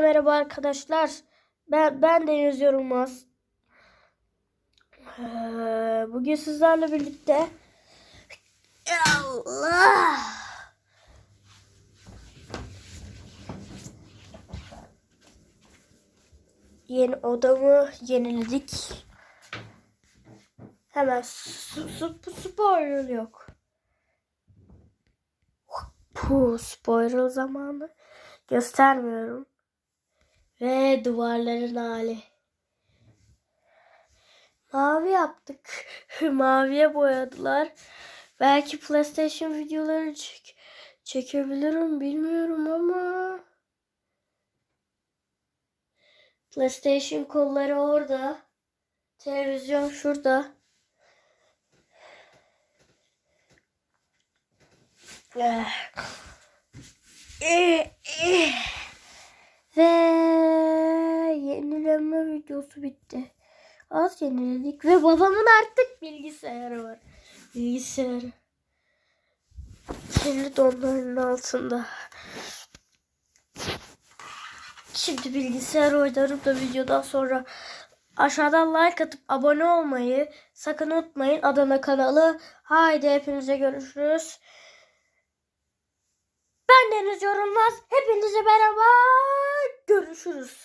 Merhaba arkadaşlar. Ben ben Deniz Yorulmaz. Ee, Bugün sizlerle birlikte Allah Yeni odamı yeniledik. Hemen su, su, spoiler yok. Puh, spoiler zamanı. Göstermiyorum. Ve duvarların hali. Mavi yaptık. Maviye boyadılar. Belki PlayStation videoları çek çekebilirim bilmiyorum ama. PlayStation kolları orada. Televizyon şurada. Eh. Eh, eh. Ve yenileme videosu bitti. Az yeniledik ve babamın artık bilgisayarı var. Bilgisayarı. Kirli donların altında. Şimdi bilgisayar oynarım da videodan sonra aşağıdan like atıp abone olmayı sakın unutmayın. Adana kanalı. Haydi hepinize görüşürüz. Ben Deniz Yorulmaz. Görüşürüz.